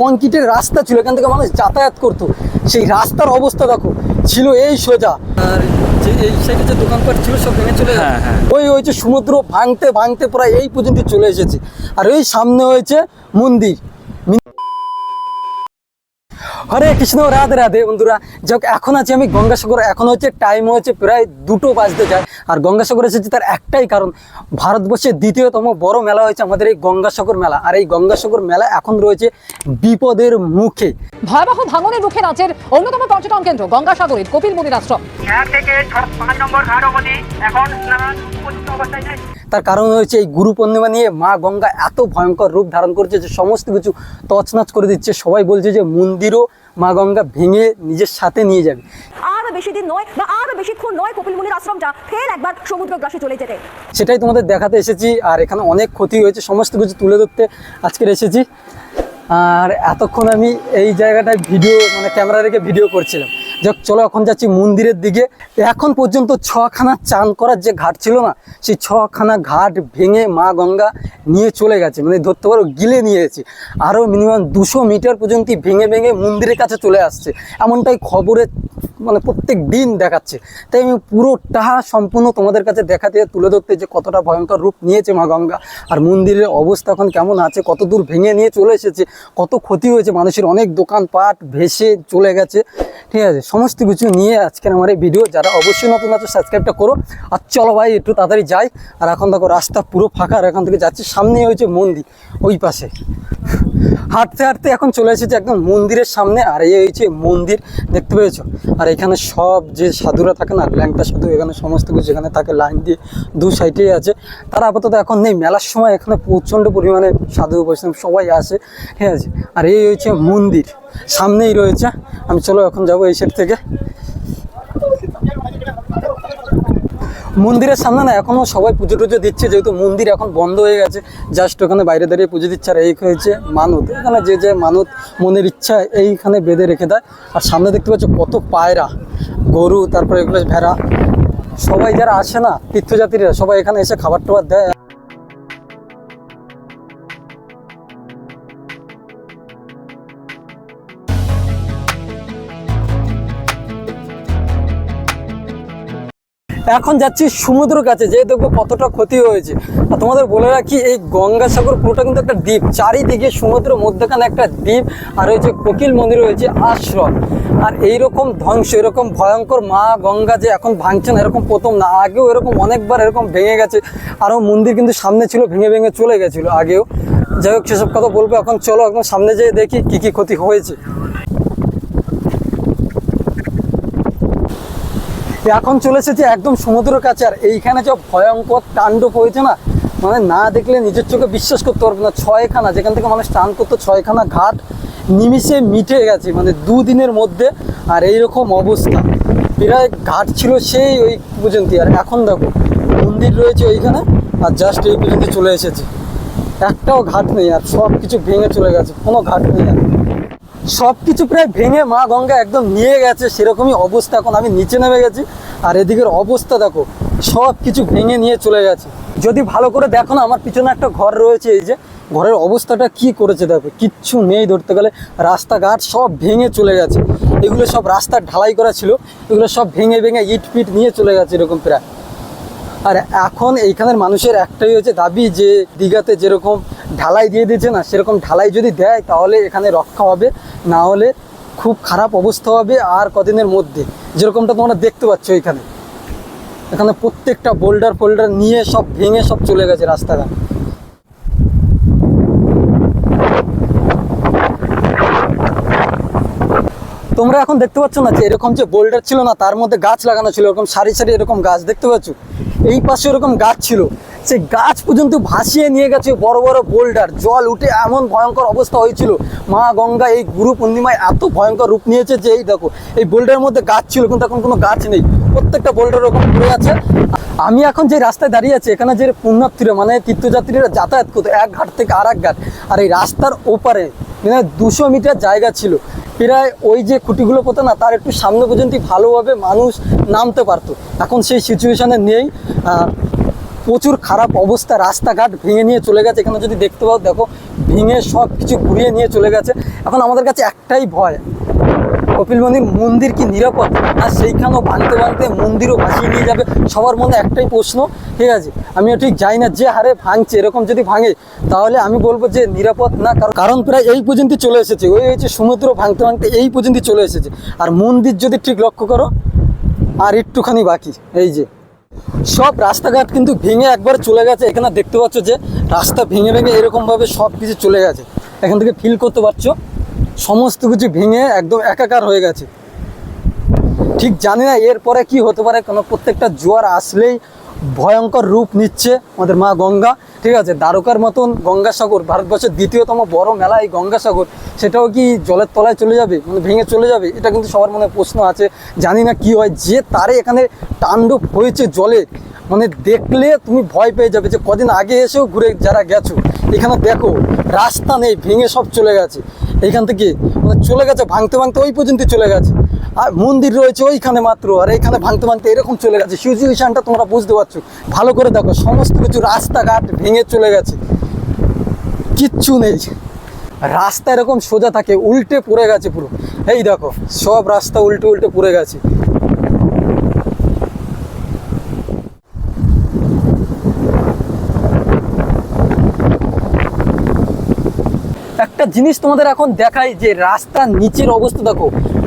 কংক্রিটের রাস্তা ছিল এখান থেকে মানুষ যাতায়াত করতো। সেই রাস্তার অবস্থা দেখো ছিল এই সোজা। আর যে এই সাইডে যে দোকানপাট ছিল সব ভেঙে চলে হ্যাঁ, হ্যাঁ। ওই হয়েছে সমুদ্র ভাঙতে ভাঙতে প্রায় এই পর্যন্ত চলে এসেছে। আর এই সামনে হয়েছে মন্দির। হরে কৃষ্ণ রাধে রাধে বন্ধুরা। যাক এখন আছি আমি গঙ্গাসাগর। এখন হচ্ছে টাইম হচ্ছে প্রায় দুটো বাজতে যায়। আর গঙ্গাসাগর এসেছি তার একটাই কারণ। ভারতবর্ষের দ্বিতীয়তম বড় মেলা হয়েছে আমাদের এই গঙ্গাসাগর মেলা। আর এই গঙ্গাসাগর মেলা এখন রয়েছে বিপদের মুখে। ভয়াবহ ভাঙনের মুখে রাজ্যের অন্যতম পর্যটন কেন্দ্র গঙ্গাসাগরের কপিল মুনির আশ্রম। থেকে পাঁচ নম্বর ঘাট অবধি এখন স্নান উপযুক্ত অবস্থায় তার কারণ হচ্ছে এই গুরু পূর্ণিমা নিয়ে মা গঙ্গা এত ভয়ঙ্কর রূপ ধারণ করছে যে সমস্ত কিছু তছনছ করে দিচ্ছে। সবাই বলছে যে মন্দিরও মা গঙ্গা ভেঙে নিজের সাথে নিয়ে যাবে। আরও বেশি দিন নয় বা আর বেশিক্ষণ নয় কপিল মুনির আশ্রমটা ফের একবার সমুদ্র গ্রাসে চলে যেতে। সেটাই তোমাদের দেখাতে এসেছি আর এখানে অনেক ক্ষতি হয়েছে সমস্ত কিছু তুলে ধরতে আজকের এসেছি। আর এতক্ষণ আমি এই জায়গাটায় ভিডিও মানে ক্যামেরা রেখে ভিডিও করছিলাম। যাক, চলো এখন যাচ্ছি মন্দিরের দিকে। এখন পর্যন্ত ছখানা চান করার যে ঘাট ছিল না, সেই ছখানা ঘাট ভেঙে মা গঙ্গা নিয়ে চলে গেছে। মানে ধরতে পারো, গিলে নিয়েছে আরও মিনিমাম দুশো মিটার পর্যন্ত ভেঙে ভেঙে মন্দিরের কাছে চলে আসছে। এমনটাই খবরে মানে প্রত্যেক দিন দেখাচ্ছে। তাই আমি পুরোটা সম্পূর্ণ তোমাদের কাছে দেখাতে তুলে ধরতে যে কতটা ভয়ঙ্কর রূপ নিয়েছে মা গঙ্গা। আর মন্দিরের অবস্থা এখন কেমন আছে, কত দূর ভেঙে নিয়ে চলে এসেছে, কত ক্ষতি হয়েছে, মানুষের অনেক দোকানপাট ভেসে চলে গেছে। ঠিক আছে, সমস্ত কিছু নিয়ে আজকের আমার এই ভিডিও যারা অবশ্যই নতুন আছে সাবস্ক্রাইবটা করো। আর চলো ভাই, একটু তাড়াতাড়ি যাই। আর এখন দেখো, রাস্তা পুরো ফাঁকা, আর এখান থেকে যাচ্ছি সামনে হয়েছে মন্দির, ওই পাশে। হাঁটতে হাঁটতে এখন চলে এসেছে একদম মন্দিরের সামনে, আর এই হয়েছে মন্দির, দেখতে পেয়েছ? আর এখানে সব যে সাধুরা থাকে না, ল্যাংটা সাধু, এখানে সমস্ত কিছু এখানে থাকে, লাইন দিয়ে দু সাইডেই আছে। তারা আপাতত এখন নেই। মেলার সময় এখানে প্রচণ্ড পরিমাণে সাধু বৈষ্ণব সবাই আসে, ঠিক আছে? আর এই হচ্ছে মন্দির, সামনেই রয়েছে। আমি চলো এখন যাব এই সাইড থেকে। মন্দিরের সামনে না এখনও সবাই পুজো টুজো দিচ্ছে, যেহেতু মন্দির এখন বন্ধ হয়ে গেছে জাস্ট ওখানে বাইরে দাঁড়িয়ে পুজো দিচ্ছে, আর এই হয়েছে মানত। এখানে যে যে মানত মনের ইচ্ছা, এইখানে বেঁধে রেখে দেয়। আর সামনে দেখতে পাচ্ছ কত পায়রা, গরু, তারপরে এগুলো ভেড়া। সবাই যারা আসে না, তীর্থযাত্রীরা, সবাই এখানে এসে খাবার টাবার দেয়। এখন যাচ্ছি সমুদ্র কাছে যে দেখব কতটা ক্ষতি হয়েছে। আর তোমাদের বলে রাখি, এই গঙ্গাসাগর পুরোটা কিন্তু একটা দ্বীপ। চারিদিকে সমুদ্র মধ্যখানে একটা দ্বীপ আর হয়েছে কোকিল মন্দির হয়েছে আশ্রম। আর এইরকম ধ্বংস, এরকম ভয়ঙ্কর মা গঙ্গা যে এখন ভাঙছে না, এরকম প্রথম না, আগেও এরকম অনেকবার এরকম ভেঙে গেছে। আরও মন্দির কিন্তু সামনে ছিল, ভেঙে ভেঙে চলে গেছিল আগেও। যাই হোক, সেসব কথা বলব। এখন চলো একদম সামনে যেয়ে দেখি কী কী ক্ষতি হয়েছে। এখন চলে এসেছে একদম সমুদ্রের কাছে, আর এইখানে যে ভয়ঙ্কর তাণ্ডব হয়েছে না মানে না দেখলে নিজের চোখে বিশ্বাস করতে পারবে না। ছয়খানা, যেখান থেকে মানুষ স্নান করতো, ছয়খানা ঘাট নিমিষে মিটে গেছে মানে দুদিনের মধ্যে, আর এইরকম অবস্থা। প্রায় ঘাট ছিল সেই ওই পর্যন্ত আর এখন দেখো, মন্দির রয়েছে ওইখানে আর জাস্ট এই পর্যন্ত চলে এসেছে। একটাও ঘাট নেই, আর সব কিছু ভেঙে চলে গেছে, কোনো ঘাট নেই আর। সব কিছু প্রায় ভেঙে মা গঙ্গা একদম নিয়ে গেছে, সেরকমই অবস্থা এখন। আমি নিচে নেমে গেছি, আর এদিকের অবস্থা দেখো সব কিছু ভেঙে নিয়ে চলে গেছে। যদি ভালো করে দেখো না, আমার পিছনে একটা ঘর রয়েছে, এই যে, ঘরের অবস্থাটা কি করেছে দেখো, কিচ্ছু নেই ধরতে গেলে, রাস্তাঘাট সব ভেঙে চলে গেছে। এগুলো সব রাস্তা ঢালাই করা ছিল, এগুলো সব ভেঙে ভেঙে ইট ফিট নিয়ে চলে গেছে এরকম প্রায়। আর এখন এইখানের মানুষের একটাই হচ্ছে দাবি যে, দীঘাতে যেরকম ঢালাই দিয়ে দিয়েছে না, সেরকম ঢালাই যদি দেয়, তাহলে এখানে রক্ষা হবে। না হলে খুব খারাপ অবস্থা হবে আর কদিনের মধ্যে। যেরকমটা তোমরা দেখতে পাচ্ছ এখানে। এখানে প্রত্যেকটা বোল্ডার ফোল্ডার নিয়ে সব ভেঙে সব চলে গেছে রাস্তাঘাট। তোমরা এখন দেখতে পাচ্ছ না যে এরকম যে বোল্ডার ছিল না, তার মধ্যে গাছ লাগানো ছিল, এরকম সারি সারি এরকম গাছ দেখতে পাচ্ছ? এই পাশে এরকম গাছ ছিল। সেই গাছ পর্যন্ত ভাসিয়ে নিয়ে গেছে বড় বড় বোল্ডার। জল উঠে এমন ভয়ঙ্কর অবস্থা হয়েছিল। মা গঙ্গা এই গুরু পূর্ণিমায় এত ভয়ঙ্কর রূপ নিয়েছে যে, এই দেখো, এই বোল্ডারের মধ্যে গাছ ছিল, কিন্তু এখন কোনো গাছ নেই। প্রত্যেকটা বোল্ডার ওরকম পড়ে আছে। আমি এখন যে রাস্তায় দাঁড়িয়ে আছি, এখানে যে পুণ্যার্থীরা মানে তীর্থযাত্রীরা যাতায়াত করতো, এক ঘাট থেকে আর এক ঘাট, আর এই রাস্তার ওপারে মানে দুশো মিটার জায়গা ছিল। প্রায় ওই যে খুঁটিগুলো পড়তো না, তার একটু সামনে পর্যন্ত ভালোভাবে মানুষ নামতে পারতো। এখন সেই সিচুয়েশানে নেই। প্রচুর খারাপ অবস্থা, রাস্তাঘাট ভেঙে নিয়ে চলে গেছে। এখানে যদি দেখতে পাও, দেখো, ভেঙে সব কিছু ঘুরিয়ে নিয়ে চলে গেছে। এখন আমাদের কাছে একটাই ভয়, কপিল মন্দির মন্দির কি নিরাপদ? আর সেইখানেও ভাঙতে ভাঙতে মন্দিরও ভাসিয়ে নিয়ে যাবে, সবার মনে একটাই প্রশ্ন, ঠিক আছে? আমিও ঠিক যাই না যে হারে ভাঙছে, এরকম যদি ভাঙে, তাহলে আমি বলব যে নিরাপদ না, কারণ কারণ প্রায় এই পর্যন্ত চলে এসেছে। ওই হচ্ছে সমুদ্র ভাঙতে ভাঙতে এই পর্যন্ত চলে এসেছে। আর মন্দির যদি ঠিক লক্ষ্য করো, আর একটুখানি বাকি, এই যে। সব রাস্তাঘাট কিন্তু ভেঙে একবার চলে গেছে। এখানে দেখতে পাচ্ছ যে রাস্তা ভেঙে ভেঙে এরকমভাবে সব কিছু চলে গেছে। এখান থেকে ফিল করতে পারছ? সমস্ত কিছু ভেঙে একদম একাকার হয়ে গেছে। ঠিক জানি না এরপরে কি হতে পারে, কোনো প্রত্যেকটা জোয়ার আসলেই ভয়ঙ্কর রূপ নিচ্ছে আমাদের মা গঙ্গা। ঠিক আছে, দ্বারকার মতন গঙ্গাসাগর, ভারতবর্ষের দ্বিতীয়তম বড় মেলা এই গঙ্গাসাগর। সেটাও কি জলের তলায় চলে যাবে? মানে ভেঙে চলে যাবে? এটা কিন্তু সবার মনে প্রশ্ন আছে। জানি না কি হয়। যে তারে এখানে তাণ্ডব হয়েছে জলে মানে দেখলে তুমি ভয় পেয়ে যাবে যে কদিন আগে এসেও ঘুরে যারা গেছো, এখানে দেখো রাস্তা নেই, ভেঙে সব চলে গেছে। এখান থেকে মানে চলে গেছে, ভাঙতে ভাঙতে ওই পর্যন্ত চলে গেছে। আর মন্দির রয়েছে ওইখানে মাত্র, আর এখানে ভাঙতে ভাঙতে এরকম চলে গেছে। সিচুয়েশনটা তোমরা বুঝতে পারছ। ভালো করে দেখো, সমস্ত কিছু রাস্তাঘাট ভেঙে চলে গেছে। কিচ্ছু নেই। রাস্তা এরকম সোজা থাকে, উল্টে পড়ে গেছে পুরো। এই দেখো, সব রাস্তা উল্টে উল্টে পড়ে গেছে একটা জিনিস তোমাদের এখন দেখাই যে রাস্তার নিচের অবস্থা দেখো,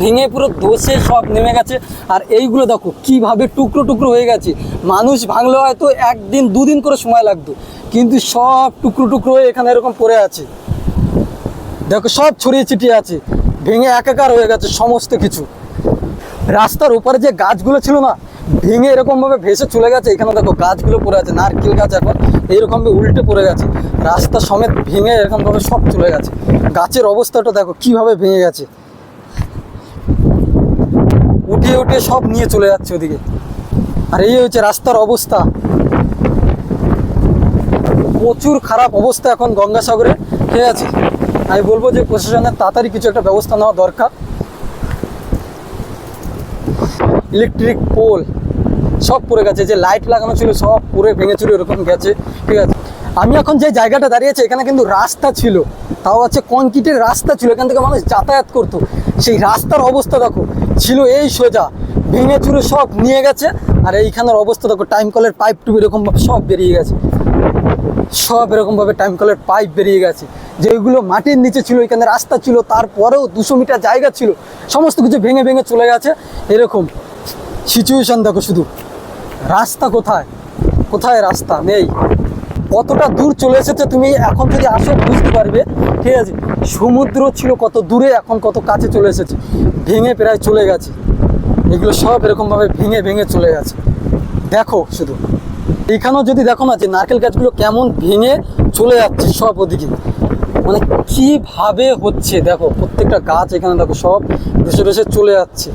ভেঙে পুরো দোষে সব নেমে গেছে। আর এইগুলো দেখো, কীভাবে টুকরো টুকরো হয়ে গেছে। মানুষ ভাঙলে হয়তো একদিন, দুদিন করে সময় লাগতো, কিন্তু সব টুকরো টুকরো হয়ে এখানে এরকম পড়ে আছে। দেখো, সব ছড়িয়ে ছিটিয়ে আছে, ভেঙে একাকার হয়ে গেছে সমস্ত কিছু। রাস্তার উপরে যে গাছগুলো ছিল না, ভেঙে এরকমভাবে ভেসে চলে গেছে। এখানে দেখো গাছগুলো পড়ে আছে, নারকেল গাছ এখন এইরকমভাবে উল্টে পড়ে গেছে। রাস্তা সমেত ভেঙে এরকমভাবে সব চলে গেছে। গাছের অবস্থাটা দেখো, কীভাবে ভেঙে গেছে। উঠিয়ে উঠিয়ে সব নিয়ে চলে যাচ্ছে ওদিকে। আর এই হচ্ছে রাস্তার অবস্থা। প্রচুর খারাপ অবস্থা এখন গঙ্গাসাগরে। ঠিক আছে? আমি বলব যে প্রশাসনের তাড়াতাড়ি কিছু একটা ব্যবস্থা নেওয়া দরকার। ইলেকট্রিক পোল সব পড়ে গেছে, যে লাইট লাগানো ছিল সব পুরে ভেঙে চুরে এরকম গেছে। ঠিক আছে? আমি এখন যে জায়গাটা দাঁড়িয়েছি, এখানে কিন্তু রাস্তা ছিল। তাও হচ্ছে কংক্রিটের রাস্তা ছিল, এখান থেকে মানুষ যাতায়াত করতো। সেই রাস্তার অবস্থা দেখো, ছিল এই সোজা। ভেঙে চুরে সব নিয়ে গেছে, আর এইখানের অবস্থা দেখো টাইম কলের পাইপ টুপ এরকম সব বেরিয়ে গেছে। সব এরকমভাবে টাইম কলের পাইপ বেরিয়ে গেছে। যেগুলো মাটির নিচে ছিল, এখানে রাস্তা ছিল, তারপরেও দুশো মিটার জায়গা ছিল। সমস্ত কিছু ভেঙে ভেঙে চলে গেছে। এরকম সিচুয়েশান দেখো শুধু। রাস্তা কোথায়? কোথায় রাস্তা? নেই। কতটা দূর চলে এসেছে তুমি এখন যদি আসো, বুঝতে পারবে। ঠিক আছে? সমুদ্র ছিল কত দূরে, এখন কত কাছে চলে এসেছে। ভেঙে প্রায় চলে গেছে। এগুলো সব এরকমভাবে ভেঙে ভেঙে চলে গেছে। দেখো শুধু। এখানেও যদি দেখো না যে নারকেল গাছগুলো কেমন ভেঙে চলে যাচ্ছে সব ওদিকে। মানে কীভাবে হচ্ছে? দেখো, প্রত্যেকটা গাছ এখানে দেখো সব ভেসে ভেসে চলে যাচ্ছে।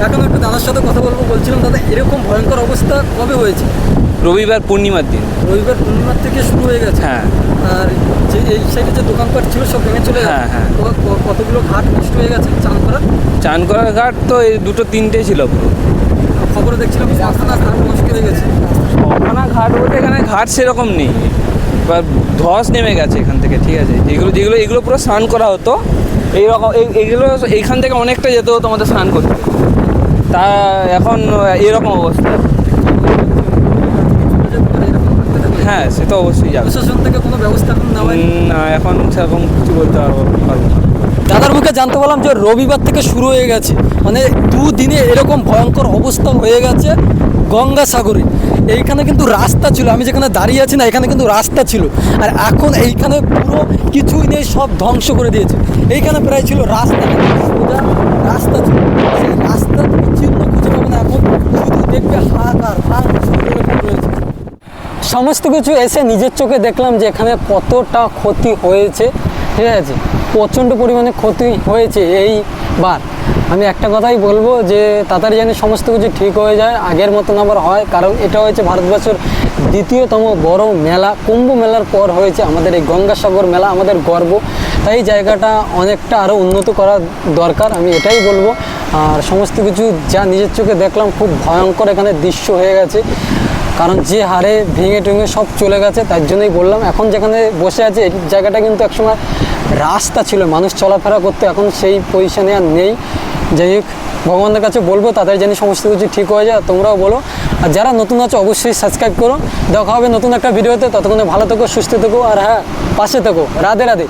এখন একটু দাদার সাথে কথা বলব বলছিলাম দাদা এরকম ভয়ঙ্কর অবস্থা কবে হয়েছে? রবিবার পূর্ণিমার দিন। রবিবার পূর্ণিমার থেকে শুরু হয়ে গেছে। হ্যাঁ। আর যে এই সাইডে যে দোকানপাট ছিল সব ভেঙে চলে হ্যাঁ, হ্যাঁ। কতগুলো ঘাট নষ্ট হয়ে গেছে? চান করার? চান করার ঘাট তো এই দুটো তিনটে ছিল পুরো। খবরে দেখছিলাম পাঁচখানা ঘাট নষ্ট হয়ে গেছে। ওখানে ঘাট বলতে এখানে ঘাট সেরকম নেই। এবার ধস নেমে গেছে এখান থেকে ঠিক আছে? যেগুলো যেগুলো এগুলো পুরো স্নান করা হতো। এইরকম এই- এইগুলো এইখান থেকে অনেকটা যেতে হতো আমাদের স্নান করতে। তা এখন এরকম অবস্থা। হ্যাঁ সে তো অবশ্যই যাবে। প্রশাসন থেকে কোনো ব্যবস্থা না এখন সেরকম কিছু বলতে পারব পারব না। দাদার মুখে জানতে পারলাম যে রবিবার থেকে শুরু হয়ে গেছে। মানে দুদিনে এরকম ভয়ঙ্কর অবস্থা হয়ে গেছে গঙ্গাসাগরে। এইখানে কিন্তু রাস্তা ছিল আমি যেখানে দাঁড়িয়ে আছি না এখানে কিন্তু রাস্তা ছিল। আর এখন এইখানে পুরো কিছুই নেই সব ধ্বংস করে দিয়েছে। এইখানে প্রায় ছিল রাস্তা। রাস্তা সেই রাস্তা চিহ্ন খুঁজে পাবে না এখন। শুধু দেখবে হাহাকার সমস্ত কিছু এসে নিজের চোখে দেখলাম যে এখানে কতটা ক্ষতি হয়েছে। ঠিক আছে? প্রচণ্ড পরিমাণে ক্ষতি হয়েছে এইবার আমি একটা কথাই বলব যে তাড়াতাড়ি যেন সমস্ত কিছু ঠিক হয়ে যায়, আগের মতন আবার হয়। কারণ এটা হয়েছে ভারতবর্ষের দ্বিতীয়তম বড় মেলা। কুম্ভ মেলার পর হয়েছে আমাদের এই গঙ্গাসাগর মেলা, আমাদের গর্ব। তাই জায়গাটা অনেকটা আরও উন্নত করা দরকার, আমি এটাই বলব। আর সমস্ত কিছু যা নিজের চোখে দেখলাম, খুব ভয়ঙ্কর এখানে দৃশ্য হয়ে গেছে। কারণ যে হারে ভেঙে টুঙে সব চলে গেছে, তার জন্যই বললাম। এখন যেখানে বসে আছে, এই জায়গাটা কিন্তু একসময় রাস্তা ছিল। মানুষ চলাফেরা করতে, এখন সেই পজিশনে আর নেই। যাই হোক ভগবানের কাছে বলব, তাদের যেন সমস্ত কিছু ঠিক হয়ে যায়, তোমরাও বলো। আর যারা নতুন আছো, অবশ্যই সাবস্ক্রাইব করো। দেখা হবে নতুন একটা ভিডিওতে ততক্ষণে ভালো থেকো, সুস্থ থেকো, আর হ্যাঁ পাশে থেকো। রাধে রাধে।